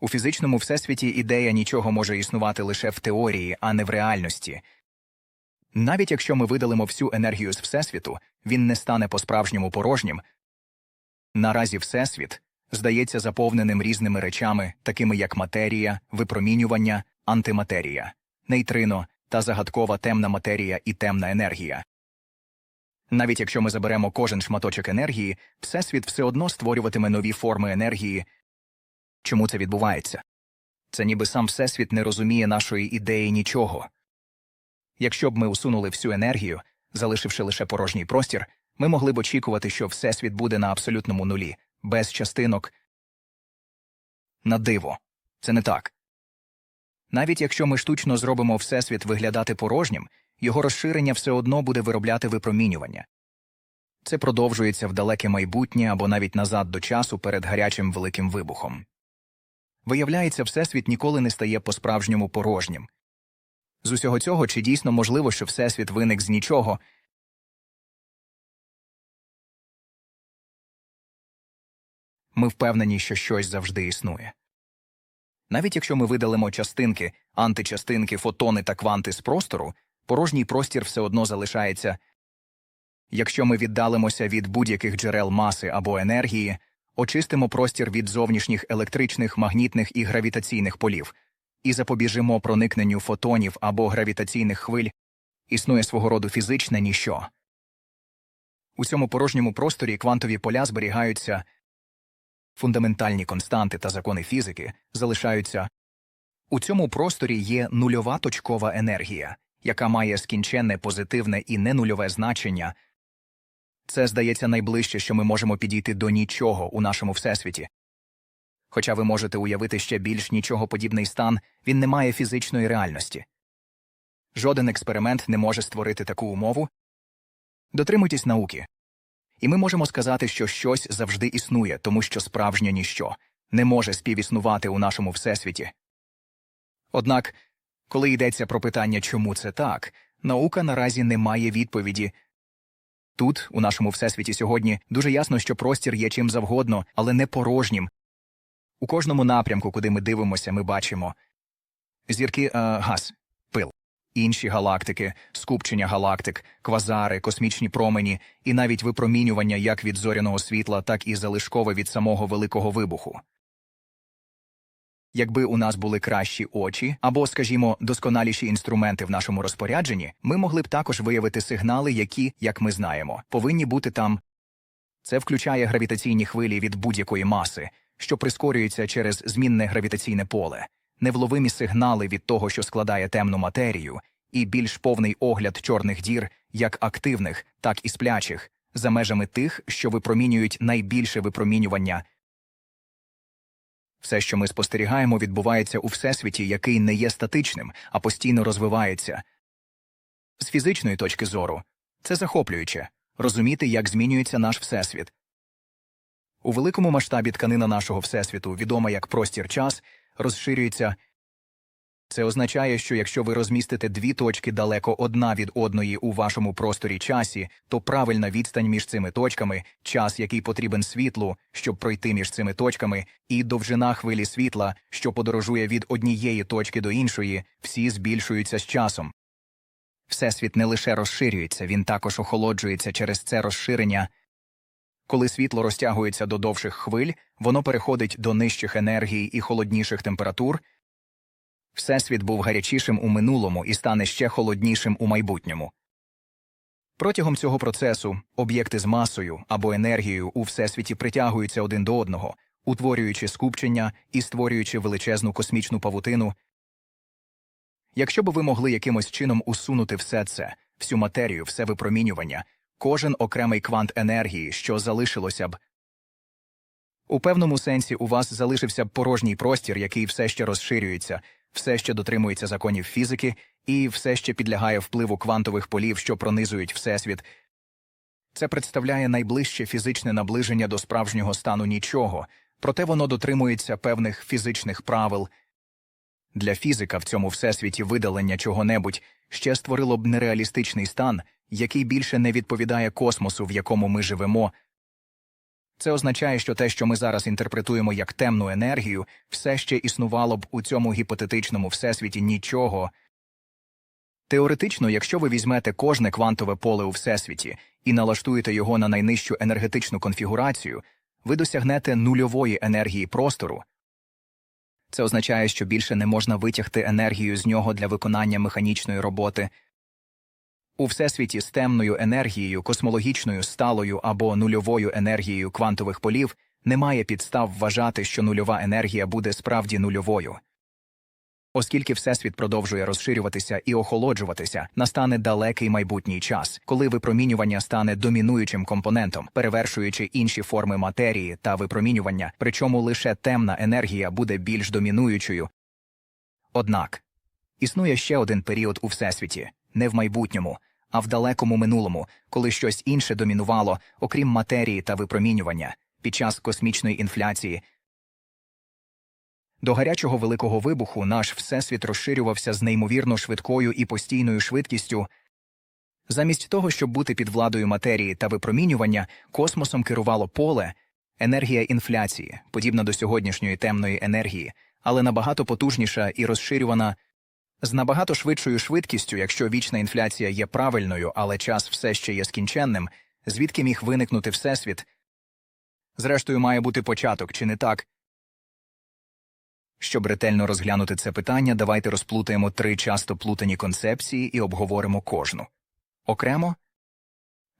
У фізичному всесвіті ідея нічого може існувати лише в теорії, а не в реальності. Навіть якщо ми видалимо всю енергію з Всесвіту, він не стане по-справжньому порожнім. Наразі Всесвіт здається заповненим різними речами, такими як матерія, випромінювання, антиматерія, нейтрино та загадкова темна матерія і темна енергія. Навіть якщо ми заберемо кожен шматочок енергії, Всесвіт все одно створюватиме нові форми енергії. Чому це відбувається? Це ніби сам Всесвіт не розуміє нашої ідеї нічого. Якщо б ми усунули всю енергію, залишивши лише порожній простір, ми могли б очікувати, що Всесвіт буде на абсолютному нулі, без частинок. На диво. Це не так. Навіть якщо ми штучно зробимо Всесвіт виглядати порожнім, його розширення все одно буде виробляти випромінювання. Це продовжується в далеке майбутнє або навіть назад до часу перед гарячим великим вибухом. Виявляється, Всесвіт ніколи не стає по-справжньому порожнім. З усього цього чи дійсно можливо, що Всесвіт виник з нічого, ми впевнені, що щось завжди існує. Навіть якщо ми видалимо частинки, античастинки, фотони та кванти з простору, порожній простір все одно залишається. Якщо ми віддалимося від будь-яких джерел маси або енергії, очистимо простір від зовнішніх електричних, магнітних і гравітаційних полів і запобіжимо проникненню фотонів або гравітаційних хвиль, існує свого роду фізичне ніщо. У цьому порожньому просторі квантові поля зберігаються, фундаментальні константи та закони фізики залишаються. У цьому просторі є нульова точкова енергія, яка має скінченне позитивне і ненульове значення. Це здається найближче, що ми можемо підійти до нічого у нашому всесвіті. Хоча ви можете уявити ще більш нічого подібний стан, він не має фізичної реальності. Жоден експеримент не може створити таку умову. Дотримуйтесь науки. І ми можемо сказати, що щось завжди існує, тому що справжнє ніщо не може співіснувати у нашому всесвіті. Однак, коли йдеться про питання, чому це так, наука наразі не має відповіді. Тут, у нашому всесвіті сьогодні, дуже ясно, що простір є чим завгодно, але не порожнім. У кожному напрямку, куди ми дивимося, ми бачимо зірки е, газ, пил, інші галактики, скупчення галактик, квазари, космічні промені і навіть випромінювання як від зоряного світла, так і залишкове від самого великого вибуху. Якби у нас були кращі очі або, скажімо, досконаліші інструменти в нашому розпорядженні, ми могли б також виявити сигнали, які, як ми знаємо, повинні бути там. Це включає гравітаційні хвилі від будь-якої маси, що прискорюється через змінне гравітаційне поле, невловимі сигнали від того, що складає темну матерію, і більш повний огляд чорних дір, як активних, так і сплячих, за межами тих, що випромінюють найбільше випромінювання. Все, що ми спостерігаємо, відбувається у всесвіті, який не є статичним, а постійно розвивається. З фізичної точки зору це захоплююче розуміти, як змінюється наш всесвіт. У великому масштабі тканина нашого всесвіту, відома як простір час, розширюється. Це означає, що якщо ви розмістите дві точки далеко одна від одної у вашому просторі часі, то правильна відстань між цими точками, час, який потрібен світлу, щоб пройти між цими точками, і довжина хвилі світла, що подорожує від однієї точки до іншої, всі збільшуються з часом. Всесвіт не лише розширюється, він також охолоджується через це розширення. Коли світло розтягується до довших хвиль, воно переходить до нижчих енергій і холодніших температур. Всесвіт був гарячішим у минулому і стане ще холоднішим у майбутньому. Протягом цього процесу об'єкти з масою або енергією у всесвіті притягуються один до одного, утворюючи скупчення і створюючи величезну космічну павутину. Якщо б ви могли якимось чином усунути все це, всю матерію, все випромінювання, кожен окремий квант енергії, що залишилося б. У певному сенсі у вас залишився б порожній простір, який все ще розширюється, все ще дотримується законів фізики і все ще підлягає впливу квантових полів, що пронизують Всесвіт. Це представляє найближче фізичне наближення до справжнього стану нічого, проте воно дотримується певних фізичних правил. Для фізика в цьому всесвіті видалення чого-небудь ще створило б нереалістичний стан, який більше не відповідає космосу, в якому ми живемо. Це означає, що те, що ми зараз інтерпретуємо як темну енергію, все ще існувало б у цьому гіпотетичному всесвіті нічого. Теоретично, якщо ви візьмете кожне квантове поле у всесвіті і налаштуєте його на найнижчу енергетичну конфігурацію, ви досягнете нульової енергії простору. Це означає, що більше не можна витягти енергію з нього для виконання механічної роботи. У всесвіті з темною енергією, космологічною сталою або нульовою енергією квантових полів немає підстав вважати, що нульова енергія буде справді нульовою. Оскільки Всесвіт продовжує розширюватися і охолоджуватися, настане далекий майбутній час, коли випромінювання стане домінуючим компонентом, перевершуючи інші форми матерії та випромінювання, причому лише темна енергія буде більш домінуючою. Однак існує ще один період у Всесвіті не в майбутньому, а в далекому минулому, коли щось інше домінувало, окрім матерії та випромінювання, під час космічної інфляції. До гарячого великого вибуху наш всесвіт розширювався з неймовірно швидкою і постійною швидкістю. Замість того, щоб бути під владою матерії та випромінювання, космосом керувало поле, енергія інфляції, подібна до сьогоднішньої темної енергії, але набагато потужніша і розширювана з набагато швидшою швидкістю, якщо вічна інфляція є правильною, але час все ще є скінченним, звідки міг виникнути всесвіт? Зрештою, має бути початок, чи не так? Щоб ретельно розглянути це питання, давайте розплутаємо три часто плутані концепції і обговоримо кожну. Окремо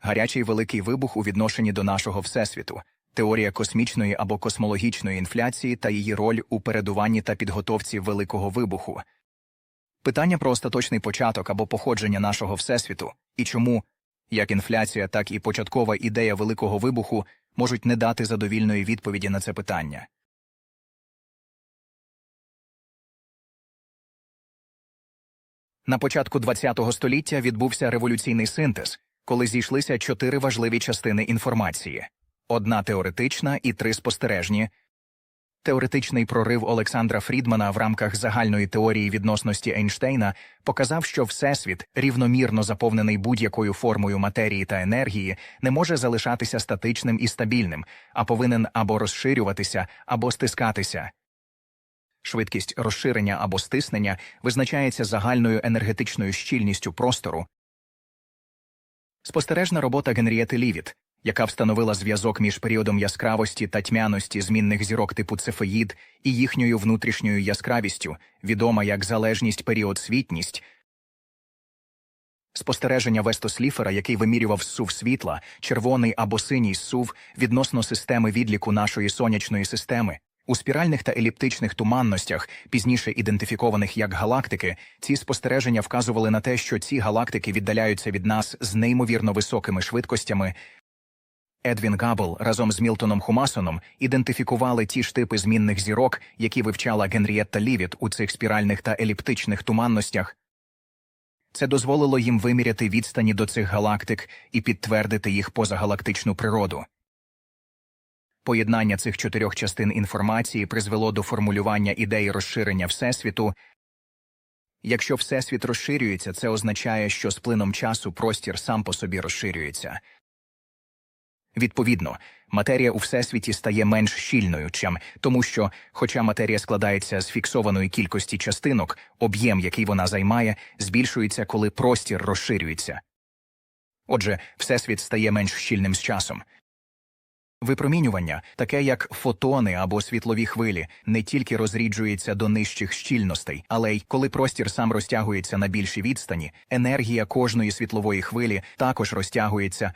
гарячий великий вибух у відношенні до нашого всесвіту, теорія космічної або космологічної інфляції та її роль у передуванні та підготовці великого вибуху, питання про остаточний початок або походження нашого всесвіту і чому як інфляція, так і початкова ідея великого вибуху можуть не дати задовільної відповіді на це питання. На початку ХХ століття відбувся революційний синтез, коли зійшлися чотири важливі частини інформації одна теоретична і три спостережні. Теоретичний прорив Олександра Фрідмана в рамках загальної теорії відносності Ейнштейна показав, що Всесвіт, рівномірно заповнений будь-якою формою матерії та енергії, не може залишатися статичним і стабільним, а повинен або розширюватися, або стискатися. Швидкість розширення або стиснення визначається загальною енергетичною щільністю простору. Спостережна робота Генрієти Лівіт, яка встановила зв'язок між періодом яскравості та тьмяності змінних зірок типу цефеїд і їхньою внутрішньою яскравістю, відома як залежність період світність. Спостереження Вестосліфера, який вимірював сув світла, червоний або синій сув відносно системи відліку нашої сонячної системи. У спіральних та еліптичних туманностях, пізніше ідентифікованих як галактики, ці спостереження вказували на те, що ці галактики віддаляються від нас з неймовірно високими швидкостями. Едвін Габл разом з Мілтоном Хумасоном ідентифікували ті ж типи змінних зірок, які вивчала Генрієтта Лівіт у цих спіральних та еліптичних туманностях. Це дозволило їм виміряти відстані до цих галактик і підтвердити їх позагалактичну природу. Поєднання цих чотирьох частин інформації призвело до формулювання ідеї розширення Всесвіту. Якщо Всесвіт розширюється, це означає, що з плином часу простір сам по собі розширюється. Відповідно, матерія у Всесвіті стає менш щільною, чим тому що, хоча матерія складається з фіксованої кількості частинок, об'єм, який вона займає, збільшується, коли простір розширюється. Отже, Всесвіт стає менш щільним з часом. Випромінювання, таке як фотони або світлові хвилі, не тільки розріджується до нижчих щільностей, але й коли простір сам розтягується на більші відстані, енергія кожної світлової хвилі також розтягується.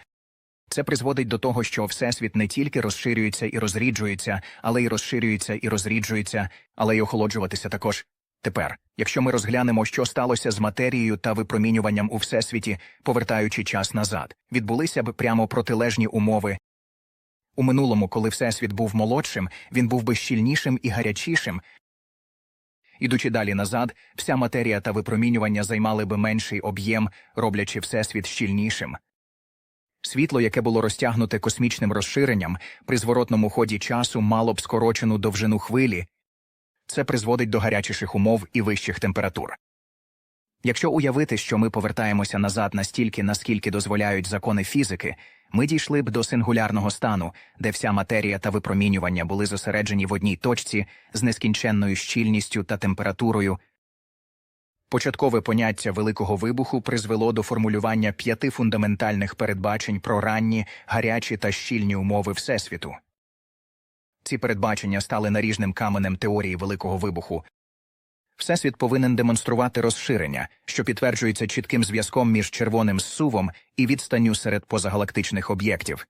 Це призводить до того, що Всесвіт не тільки розширюється і розріджується, але й розширюється і розріджується, але й охолоджуватися також. Тепер, якщо ми розглянемо, що сталося з матерією та випромінюванням у всесвіті, повертаючи час назад, відбулися б прямо протилежні умови. У минулому, коли Всесвіт був молодшим, він був би щільнішим і гарячішим. Ідучи далі назад, вся матерія та випромінювання займали би менший об'єм, роблячи Всесвіт щільнішим. Світло, яке було розтягнуте космічним розширенням, при зворотному ході часу мало б скорочену довжину хвилі, це призводить до гарячіших умов і вищих температур. Якщо уявити, що ми повертаємося назад настільки, наскільки дозволяють закони фізики, ми дійшли б до сингулярного стану, де вся матерія та випромінювання були зосереджені в одній точці з нескінченною щільністю та температурою. Початкове поняття Великого вибуху призвело до формулювання п'яти фундаментальних передбачень про ранні, гарячі та щільні умови Всесвіту. Ці передбачення стали наріжним каменем теорії Великого вибуху. Всесвіт повинен демонструвати розширення, що підтверджується чітким зв'язком між червоним зсувом і відстанню серед позагалактичних об'єктів.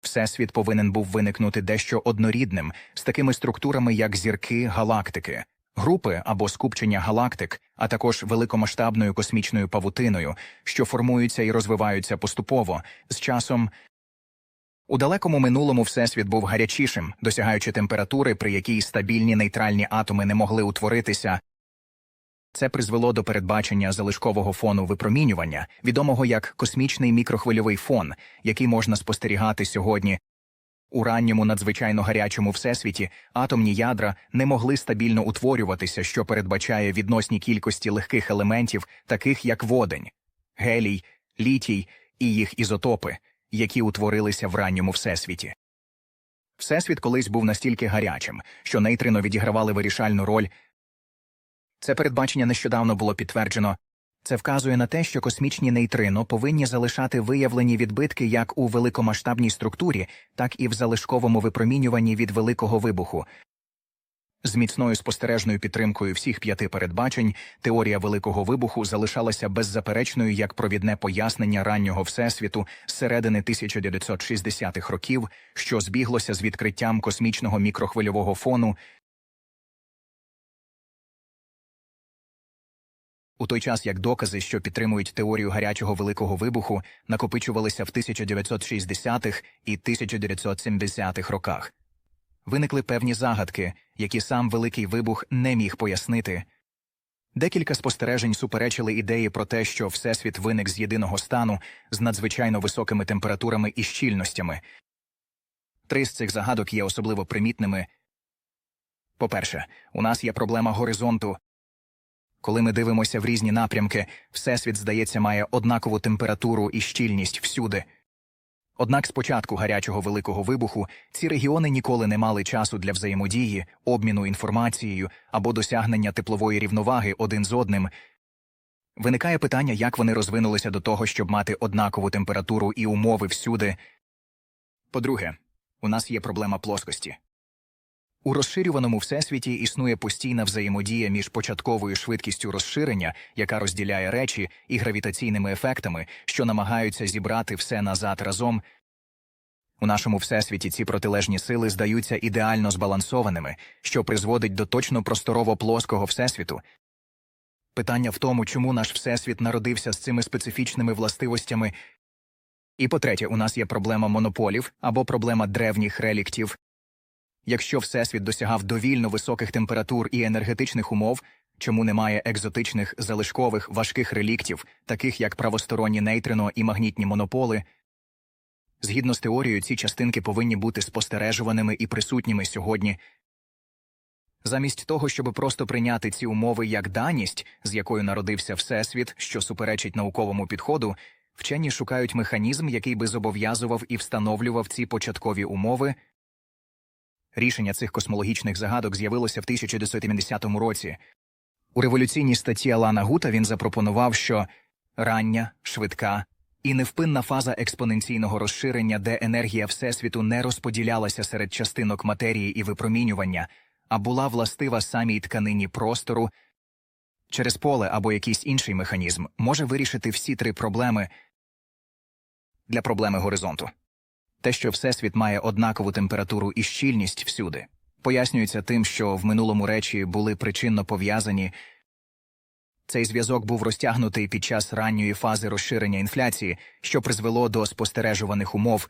Всесвіт повинен був виникнути дещо однорідним з такими структурами, як зірки, галактики, групи або скупчення галактик, а також великомасштабною космічною павутиною, що формуються і розвиваються поступово з часом. У далекому минулому всесвіт був гарячішим, досягаючи температури, при якій стабільні нейтральні атоми не могли утворитися. Це призвело до передбачення залишкового фону випромінювання, відомого як космічний мікрохвильовий фон, який можна спостерігати сьогодні. У ранньому надзвичайно гарячому всесвіті атомні ядра не могли стабільно утворюватися, що передбачає відносні кількості легких елементів, таких як водень, гелій, літій і їх ізотопи, які утворилися в ранньому всесвіті. Всесвіт колись був настільки гарячим, що нейтрино відігравали вирішальну роль. Це передбачення нещодавно було підтверджено. Це вказує на те, що космічні нейтрино повинні залишати виявлені відбитки як у великомасштабній структурі, так і в залишковому випромінюванні від великого вибуху. З міцною спостережною підтримкою всіх п'яти передбачень теорія великого вибуху залишалася беззаперечною як провідне пояснення раннього всесвіту з середини 1960-х років, що збіглося з відкриттям космічного мікрохвильового фону. У той час як докази, що підтримують теорію гарячого великого вибуху, накопичувалися в 1960-х і 1970-х роках. Виникли певні загадки, які сам великий вибух не міг пояснити. Декілька спостережень суперечили ідеї про те, що Всесвіт виник з єдиного стану з надзвичайно високими температурами і щільностями. Три з цих загадок є особливо примітними. По-перше, у нас є проблема горизонту. Коли ми дивимося в різні напрямки, Всесвіт, здається, має однакову температуру і щільність всюди. Однак з початку гарячого великого вибуху ці регіони ніколи не мали часу для взаємодії, обміну інформацією або досягнення теплової рівноваги один з одним. Виникає питання, як вони розвинулися до того, щоб мати однакову температуру і умови всюди. По-друге, у нас є проблема плоскості. У розширюваному всесвіті існує постійна взаємодія між початковою швидкістю розширення, яка розділяє речі, і гравітаційними ефектами, що намагаються зібрати все назад разом. У нашому всесвіті ці протилежні сили здаються ідеально збалансованими, що призводить до точно просторово плоского всесвіту. Питання в тому, чому наш всесвіт народився з цими специфічними властивостями. І по третє, у нас є проблема монополів або проблема древніх реліктів. Якщо Всесвіт досягав довільно високих температур і енергетичних умов, чому немає екзотичних залишкових важких реліктів, таких як правосторонні нейтрино і магнітні монополи, згідно з теорією, ці частинки повинні бути спостережуваними і присутніми сьогодні. Замість того, щоб просто прийняти ці умови як даність, з якою народився Всесвіт, що суперечить науковому підходу, вчені шукають механізм, який би зобов'язував і встановлював ці початкові умови. Рішення цих космологічних загадок з'явилося в 1970 році. У революційній статті Алана Гута він запропонував, що рання, швидка і невпинна фаза експоненційного розширення, де енергія Всесвіту не розподілялася серед частинок матерії і випромінювання, а була властива самій тканині простору, через поле або якийсь інший механізм може вирішити всі три проблеми для проблеми горизонту. Те, що Всесвіт має однакову температуру і щільність всюди, пояснюється тим, що в минулому речі були причинно пов'язані. Цей зв'язок був розтягнутий під час ранньої фази розширення інфляції, що призвело до спостережуваних умов.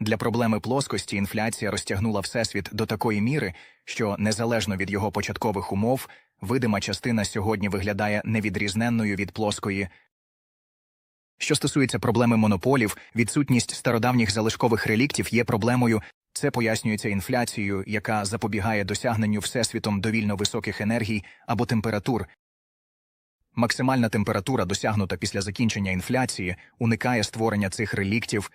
Для проблеми плоскості інфляція розтягнула Всесвіт до такої міри, що, незалежно від його початкових умов, видима частина сьогодні виглядає невідрізненною від плоскої. Що стосується проблеми монополів, відсутність стародавніх залишкових реліктів є проблемою. Це пояснюється інфляцією, яка запобігає досягненню всесвітом довільно високих енергій або температур. Максимальна температура, досягнута після закінчення інфляції, уникає створення цих реліктів.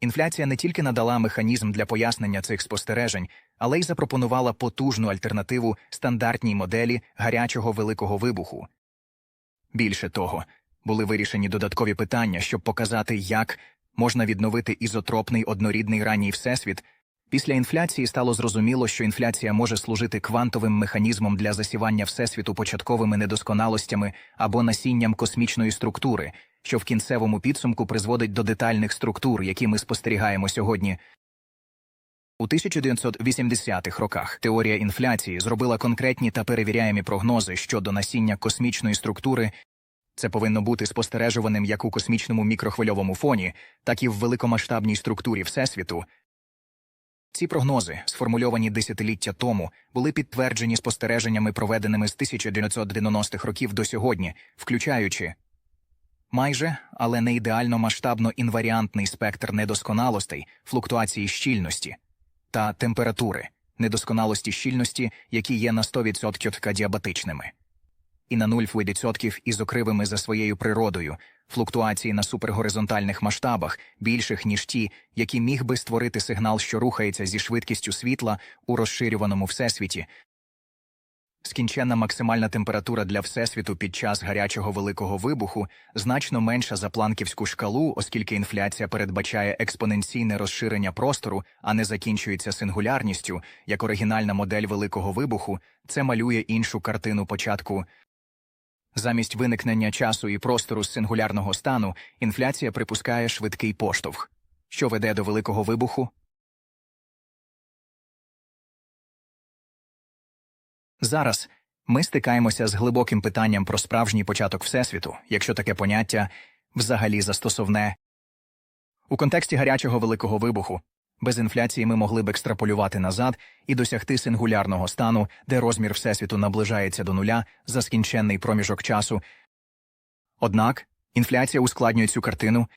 Інфляція не тільки надала механізм для пояснення цих спостережень, але й запропонувала потужну альтернативу стандартній моделі гарячого великого вибуху. Більше того, були вирішені додаткові питання, щоб показати, як можна відновити ізотропний однорідний ранній всесвіт. Після інфляції стало зрозуміло, що інфляція може служити квантовим механізмом для засівання всесвіту початковими недосконалостями або насінням космічної структури, що в кінцевому підсумку призводить до детальних структур, які ми спостерігаємо сьогодні. У 1980-х роках теорія інфляції зробила конкретні та перевіряємі прогнози щодо насіння космічної структури. Це повинно бути спостережуваним як у космічному мікрохвильовому фоні, так і в великомасштабній структурі Всесвіту. Ці прогнози, сформульовані десятиліття тому, були підтверджені спостереженнями, проведеними з 1990-х років до сьогодні, включаючи майже, але не ідеально масштабно інваріантний спектр недосконалостей, флуктуації щільності та температури, недосконалості щільності, які є на 100% діабатичними і на 0% ізокривими за своєю природою, флуктуації на супергоризонтальних масштабах, більших, ніж ті, які міг би створити сигнал, що рухається зі швидкістю світла у розширюваному всесвіті. Скінченна максимальна температура для всесвіту під час гарячого великого вибуху значно менша за планківську шкалу, оскільки інфляція передбачає експоненційне розширення простору, а не закінчується сингулярністю, як оригінальна модель великого вибуху, це малює іншу картину початку Замість виникнення часу і простору з сингулярного стану інфляція припускає швидкий поштовх, що веде до великого вибуху. Зараз ми стикаємося з глибоким питанням про справжній початок Всесвіту, якщо таке поняття взагалі застосовне. У контексті гарячого великого вибуху без інфляції ми могли б екстраполювати назад і досягти сингулярного стану, де розмір Всесвіту наближається до нуля за скінченний проміжок часу. Однак інфляція ускладнює цю картину.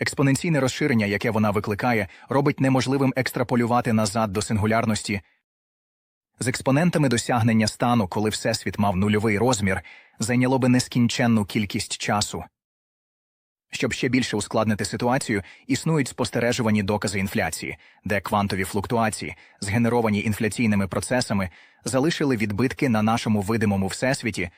Експоненційне розширення, яке вона викликає, робить неможливим екстраполювати назад до сингулярності. З експонентами досягнення стану, коли Всесвіт мав нульовий розмір, зайняло би нескінченну кількість часу. Щоб ще більше ускладнити ситуацію, існують спостережувані докази інфляції, де квантові флуктуації, згенеровані інфляційними процесами, залишили відбитки на нашому видимому всесвіті.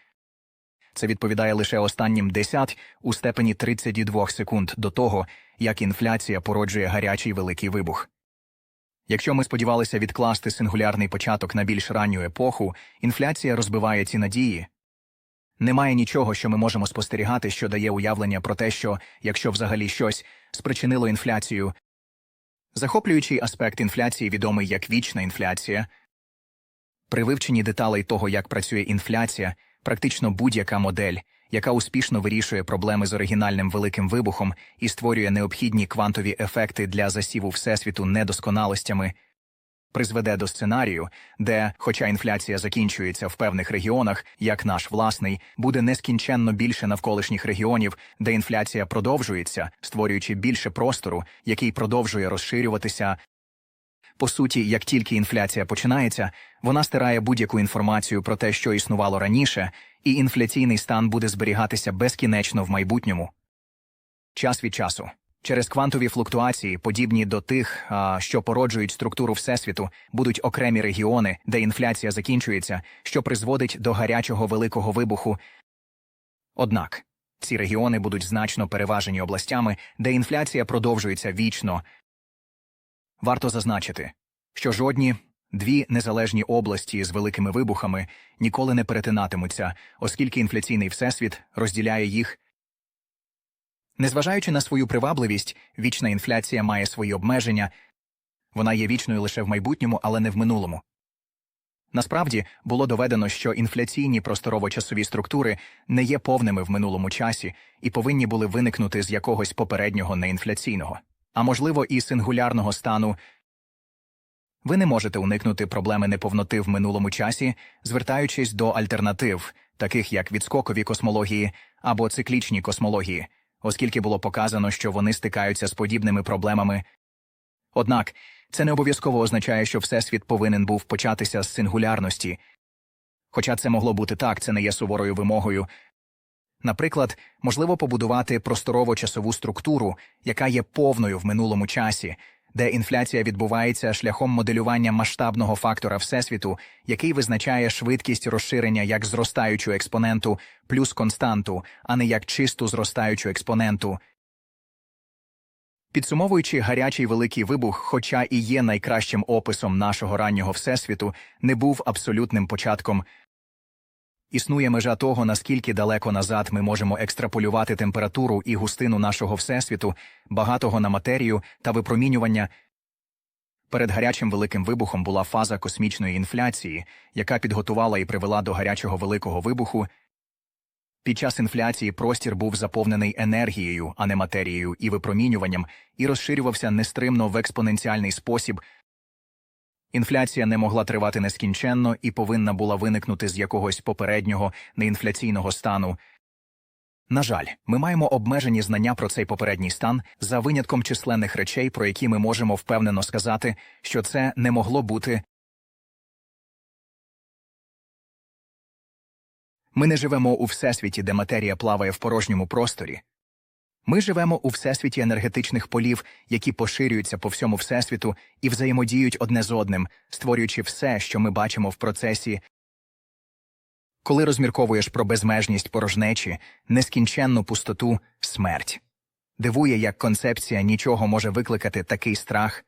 Це відповідає лише останнім 10 у степені 32 секунд до того, як інфляція породжує гарячий великий вибух. Якщо ми сподівалися відкласти сингулярний початок на більш ранню епоху, інфляція розбиває ці надії. Немає нічого, що ми можемо спостерігати, що дає уявлення про те, що, якщо взагалі щось спричинило інфляцію. Захоплюючий аспект інфляції відомий як вічна інфляція. При вивченні деталей того, як працює інфляція, практично будь-яка модель, яка успішно вирішує проблеми з оригінальним великим вибухом і створює необхідні квантові ефекти для засіву всесвіту недосконалостями призведе до сценарію, де, хоча інфляція закінчується в певних регіонах, як наш власний, буде нескінченно більше навколишніх регіонів, де інфляція продовжується, створюючи більше простору, який продовжує розширюватися. По суті, як тільки інфляція починається, вона стирає будь-яку інформацію про те, що існувало раніше, і інфляційний стан буде зберігатися безкінечно в майбутньому. Час від часу Через квантові флуктуації, подібні до тих, що породжують структуру Всесвіту, будуть окремі регіони, де інфляція закінчується, що призводить до гарячого великого вибуху. Однак ці регіони будуть значно переважені областями, де інфляція продовжується вічно. Варто зазначити, що жодні дві незалежні області з великими вибухами ніколи не перетинатимуться, оскільки інфляційний всесвіт розділяє їх. Незважаючи на свою привабливість, вічна інфляція має свої обмеження, вона є вічною лише в майбутньому, але не в минулому. Насправді було доведено, що інфляційні просторово-часові структури не є повними в минулому часі і повинні були виникнути з якогось попереднього неінфляційного, а можливо, і сингулярного стану. Ви не можете уникнути проблеми неповноти в минулому часі, звертаючись до альтернатив, таких як відскокові космології або циклічні космології оскільки було показано, що вони стикаються з подібними проблемами. Однак це не обов'язково означає, що Всесвіт повинен був початися з сингулярності. Хоча це могло бути так, це не є суворою вимогою. Наприклад, можливо побудувати просторово-часову структуру, яка є повною в минулому часі, де інфляція відбувається шляхом моделювання масштабного фактора Всесвіту, який визначає швидкість розширення як зростаючу експоненту плюс константу, а не як чисту зростаючу експоненту. Підсумовуючи гарячий великий вибух, хоча і є найкращим описом нашого раннього всесвіту, не був абсолютним початком. Існує межа того, наскільки далеко назад ми можемо екстраполювати температуру і густину нашого всесвіту, багатого на матерію та випромінювання. Перед гарячим великим вибухом була фаза космічної інфляції, яка підготувала і привела до гарячого великого вибуху. Під час інфляції простір був заповнений енергією, а не матерією і випромінюванням, і розширювався нестримно в експоненціальний спосіб. Інфляція не могла тривати нескінченно і повинна була виникнути з якогось попереднього неінфляційного стану. На жаль, ми маємо обмежені знання про цей попередній стан за винятком численних речей, про які ми можемо впевнено сказати, що це не могло бути. Ми не живемо у всесвіті, де матерія плаває в порожньому просторі. Ми живемо у всесвіті енергетичних полів, які поширюються по всьому всесвіту і взаємодіють одне з одним, створюючи все, що ми бачимо в процесі. Коли розмірковуєш про безмежність порожнечі, нескінченну пустоту, смерть. Дивує, як концепція нічого може викликати такий страх.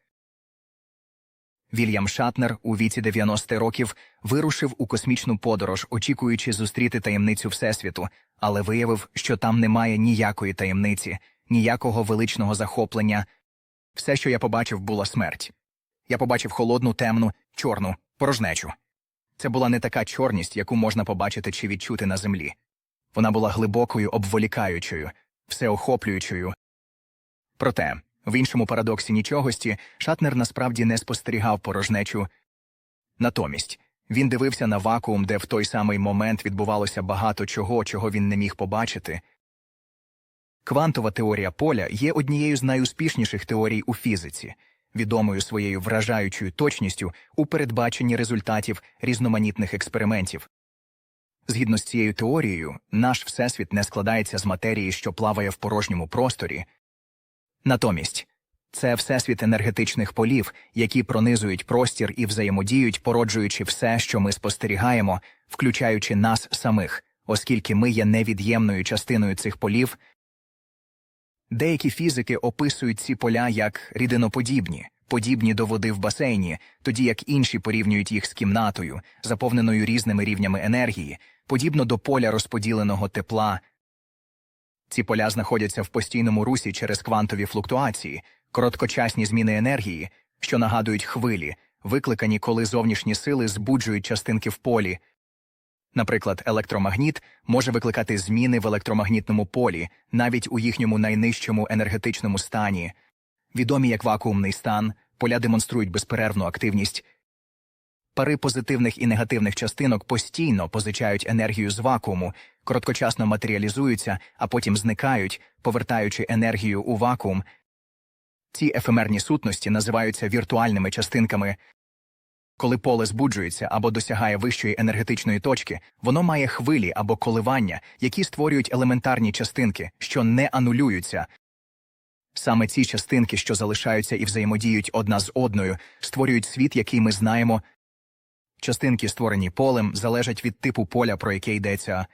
Вільям Шатнер у віці 90 років вирушив у космічну подорож, очікуючи зустріти таємницю Всесвіту, але виявив, що там немає ніякої таємниці, ніякого величного захоплення. Все, що я побачив, була смерть. Я побачив холодну, темну, чорну, порожнечу. Це була не така чорність, яку можна побачити чи відчути на землі. Вона була глибокою, обволікаючою, всеохоплюючою. Проте, в іншому парадоксі нічогості Шатнер насправді не спостерігав порожнечу. Натомість він дивився на вакуум, де в той самий момент відбувалося багато чого, чого він не міг побачити. Квантова теорія поля є однією з найуспішніших теорій у фізиці, відомою своєю вражаючою точністю у передбаченні результатів різноманітних експериментів. Згідно з цією теорією, наш всесвіт не складається з матерії, що плаває в порожньому просторі. Натомість це всесвіт енергетичних полів, які пронизують простір і взаємодіють, породжуючи все, що ми спостерігаємо, включаючи нас самих, оскільки ми є невід'ємною частиною цих полів. Деякі фізики описують ці поля як рідиноподібні, подібні до води в басейні, тоді як інші порівнюють їх з кімнатою, заповненою різними рівнями енергії, подібно до поля розподіленого тепла. Ці поля знаходяться в постійному русі через квантові флуктуації, короткочасні зміни енергії, що нагадують хвилі, викликані, коли зовнішні сили збуджують частинки в полі. Наприклад, електромагніт може викликати зміни в електромагнітному полі, навіть у їхньому найнижчому енергетичному стані. Відомі як вакуумний стан, поля демонструють безперервну активність. Пари позитивних і негативних частинок постійно позичають енергію з вакууму, короткочасно матеріалізуються, а потім зникають, повертаючи енергію у вакуум. Ці ефемерні сутності називаються віртуальними частинками. Коли поле збуджується або досягає вищої енергетичної точки, воно має хвилі або коливання, які створюють елементарні частинки, що не анулюються. Саме ці частинки, що залишаються і взаємодіють одна з одною, створюють світ, який ми знаємо. Частинки, створені полем, залежать від типу поля, про яке йдеться.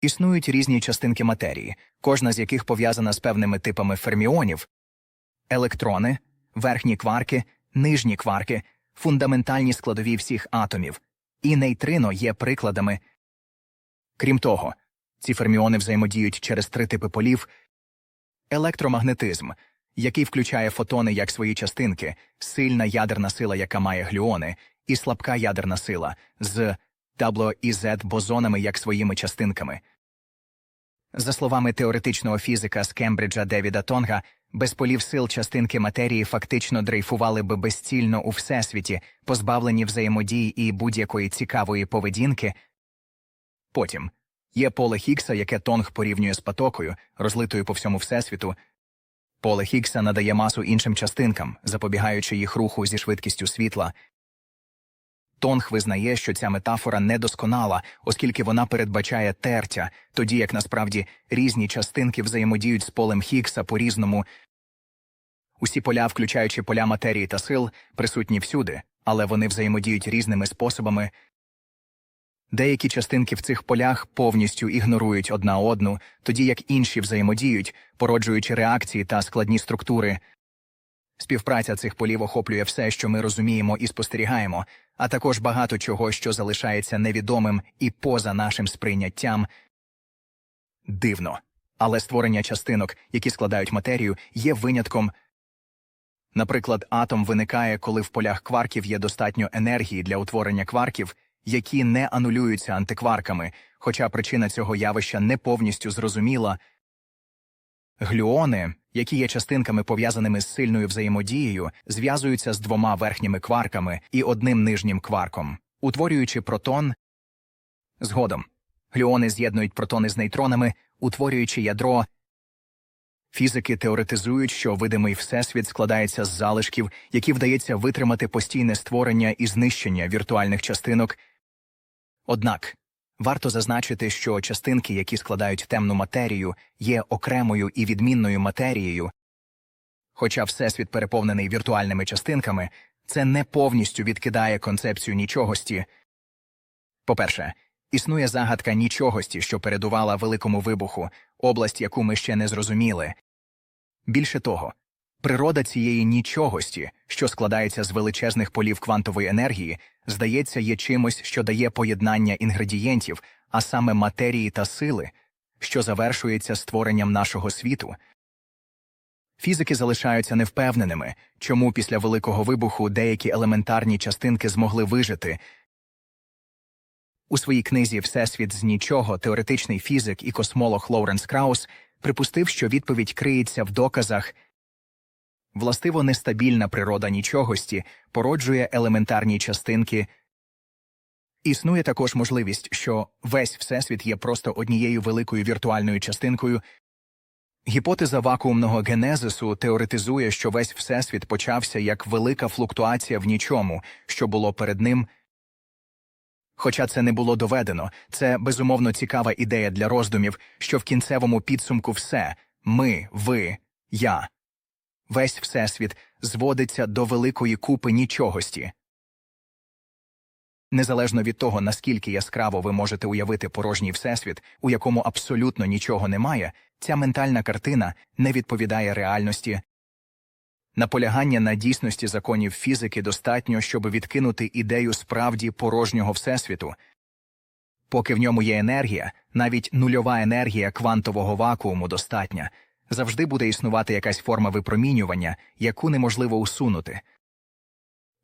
Існують різні частинки матерії, кожна з яких пов'язана з певними типами ферміонів електрони, верхні кварки, нижні кварки, фундаментальні складові всіх атомів, і нейтрино є прикладами. Крім того, ці ферміони взаємодіють через три типи полів електромагнетизм, який включає фотони як свої частинки, сильна ядерна сила, яка має глюони, і слабка ядерна сила з табло і Z бозонами як своїми частинками. За словами теоретичного фізика з Кембриджа Девіда Тонга, без полів сил частинки матерії фактично дрейфували би безцільно у всесвіті, позбавлені взаємодії і будь-якої цікавої поведінки. Потім є поле Хіггса, яке Тонг порівнює з патокою, розлитою по всьому всесвіту. Поле Хіггса надає масу іншим частинкам, запобігаючи їх руху зі швидкістю світла. Тонг визнає, що ця метафора недосконала, оскільки вона передбачає тертя, тоді як насправді різні частинки взаємодіють з полем Хіггса по-різному. Усі поля, включаючи поля матерії та сил, присутні всюди, але вони взаємодіють різними способами. Деякі частинки в цих полях повністю ігнорують одна одну, тоді як інші взаємодіють, породжуючи реакції та складні структури. Співпраця цих полів охоплює все, що ми розуміємо і спостерігаємо, а також багато чого, що залишається невідомим і поза нашим сприйняттям. Дивно. Але створення частинок, які складають матерію, є винятком. Наприклад, атом виникає, коли в полях кварків є достатньо енергії для утворення кварків, які не анулюються антикварками, хоча причина цього явища не повністю зрозуміла. Глюони, які є частинками пов'язаними з сильною взаємодією, зв'язуються з двома верхніми кварками і одним нижнім кварком, утворюючи протон. Згодом глюони з'єднують протони з нейтронами, утворюючи ядро. Фізики теоретизують, що видимий всесвіт складається з залишків, які вдається витримати постійне створення і знищення віртуальних частинок. Однак варто зазначити, що частинки, які складають темну матерію, є окремою і відмінною матерією. Хоча всесвіт переповнений віртуальними частинками, це не повністю відкидає концепцію нічогості. По-перше, існує загадка нічогості, що передувала великому вибуху, область, яку ми ще не зрозуміли. Більше того, природа цієї нічогості, що складається з величезних полів квантової енергії, здається, є чимось, що дає поєднання інгредієнтів, а саме матерії та сили, що завершується створенням нашого світу. Фізики залишаються невпевненими, чому після великого вибуху деякі елементарні частинки змогли вижити. У своїй книзі Всесвіт з нічого теоретичний фізик і космолог Лоуренс Краус припустив, що відповідь криється в доказах. Властиво нестабільна природа нічогості породжує елементарні частинки. Існує також можливість, що весь всесвіт є просто однією великою віртуальною частинкою. Гіпотеза вакуумного генезису теоретизує, що весь всесвіт почався як велика флуктуація в нічому, що було перед ним. Хоча це не було доведено, це безумовно цікава ідея для роздумів, що в кінцевому підсумку все ми, ви, я. Весь всесвіт зводиться до великої купи нічогості. Незалежно від того, наскільки яскраво ви можете уявити порожній всесвіт, у якому абсолютно нічого немає, ця ментальна картина не відповідає реальності. Наполягання на дійсності законів фізики достатньо, щоб відкинути ідею справді порожнього всесвіту. Поки в ньому є енергія, навіть нульова енергія квантового вакууму достатня, завжди буде існувати якась форма випромінювання, яку неможливо усунути.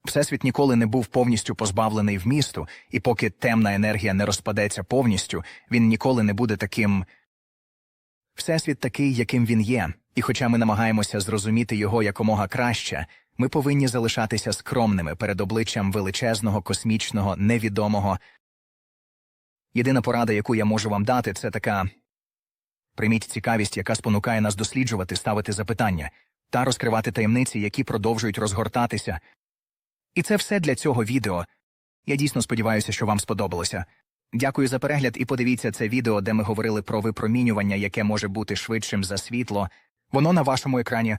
Всесвіт ніколи не був повністю позбавлений вмісту, і поки темна енергія не розпадеться повністю, він ніколи не буде таким. Всесвіт такий, яким він є, і хоча ми намагаємося зрозуміти його якомога краще, ми повинні залишатися скромними перед обличчям величезного, космічного, невідомого. Єдина порада, яку я можу вам дати, це така прийміть цікавість, яка спонукає нас досліджувати, ставити запитання та розкривати таємниці, які продовжують розгортатися. І це все для цього відео. Я дійсно сподіваюся, що вам сподобалося. Дякую за перегляд і подивіться це відео, де ми говорили про випромінювання, яке може бути швидшим за світло. Воно на вашому екрані.